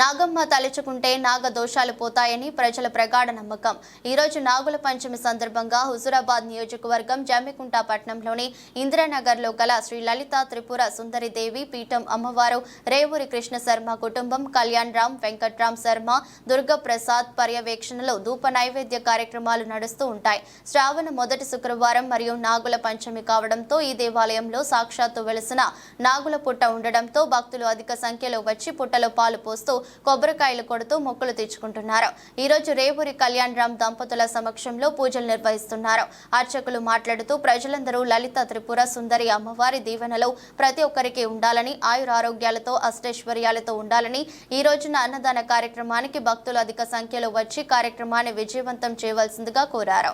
నాగమ్మ తలుచుకుంటే నాగ దోషాలు పోతాయని ప్రజల ప్రగాఢ నమ్మకం. ఈరోజు నాగుల పంచమి సందర్భంగా హుజూరాబాద్ నియోజకవర్గం జమ్మికుంట పట్టణంలోని ఇందిరానగర్లో గల శ్రీ లలిత త్రిపుర సుందరిదేవి పీఠం అమ్మవారు రేవూరి కృష్ణ శర్మ కుటుంబం కళ్యాణ్ రామ్ వెంకట్రామ్ శర్మ దుర్గప్రసాద్ పర్యవేక్షణలో ధూప నైవేద్య కార్యక్రమాలు నడుస్తూ ఉంటాయి. శ్రావణ మొదటి శుక్రవారం మరియు నాగుల పంచమి కావడంతో ఈ దేవాలయంలో సాక్షాత్తు వెలిసిన నాగుల పుట్ట ఉండడంతో భక్తులు అధిక సంఖ్యలో వచ్చి పుట్టలో పాలు పోస్తూ కొబ్బరికాయలు కొడుతూ మొక్కులు తెచ్చుకుంటున్నారు ఈ రోజు కళ్యాణ్ రామ్ దంపతుల సమక్షంలో పూజలు నిర్వహిస్తున్నారు. అర్చకులు మాట్లాడుతూ ప్రజలందరూ లలిత త్రిపుర సుందరి అమ్మవారి దీవెనలో ప్రతి ఒక్కరికి ఉండాలని ఆయురారోగ్యాలతో అష్టైశ్వర్యాలతో ఉండాలని ఈ రోజున అన్నదాన కార్యక్రమానికి భక్తులు అధిక సంఖ్యలో వచ్చి కార్యక్రమాన్ని విజయవంతం చేయవలసిందిగా కోరారు.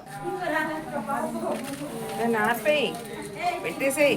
పెట్టేసేయి.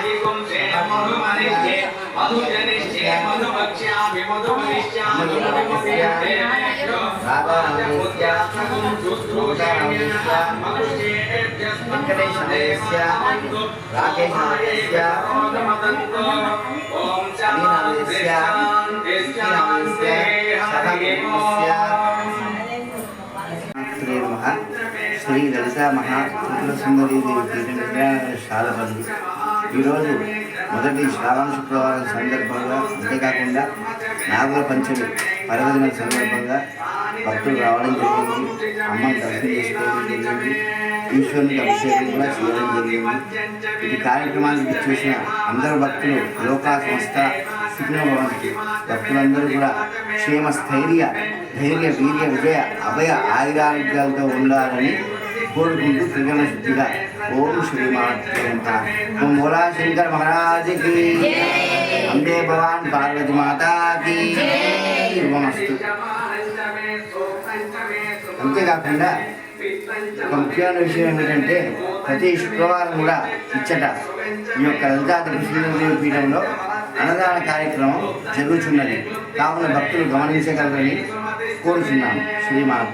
सहायकं मधुमनिष्ठे मधुजनिष्ठे मधुभक्ष्यामि मधुमनिष्ठ्यामि मधुमनिष्ठे राधामुद्यात्मकं शुश्रूषाम्यः मनुष्येभ्यस्मन्देशस्य राकेशायस्य मदन्तो ॐ शान्तिः शान्तिः श्री ललिता महा सुंदरी देवी की ఈరోజు మొదటి శ్రావణ శుక్రవారం సందర్భంగా అంతేకాకుండా నాగుల పంచమి పర్వదిన సందర్భంగా భక్తులు రావడం జరిగింది. అమ్మని దర్శనం చేసుకోవడం జరిగింది. ఈశ్వరునికి అభిషేకం కూడా చేయడం జరిగింది. ఈ కార్యక్రమానికి చూసిన అందరు భక్తులు లోకా సంస్థ సుఖినోభవంతి భక్తులందరూ కూడా క్షేమ స్థైర్య ధైర్య వీర్య విజయ అభయ ఆయురారోగ్యాలతో ఉండాలని కోరుకుంటూ త్రిగణ శుద్ధిగా ఓం శ్రీమాత ఓం భోలా శంకర్ మహారాజుకి అందే భవాన్ పార్వతి మాతాకి శుభమస్తు అంతేకాకుండా ఒక ముఖ్యమైన విషయం ఏమిటంటే ప్రతి శుక్రవారం కూడా ఇచ్చట ఈ యొక్క లలితాత కృష్ణదేవి పీఠంలో అన్నదాన కార్యక్రమం జరుగుతున్నది కావున భక్తులు గమనించగలరని కోరుతున్నాను శ్రీమాత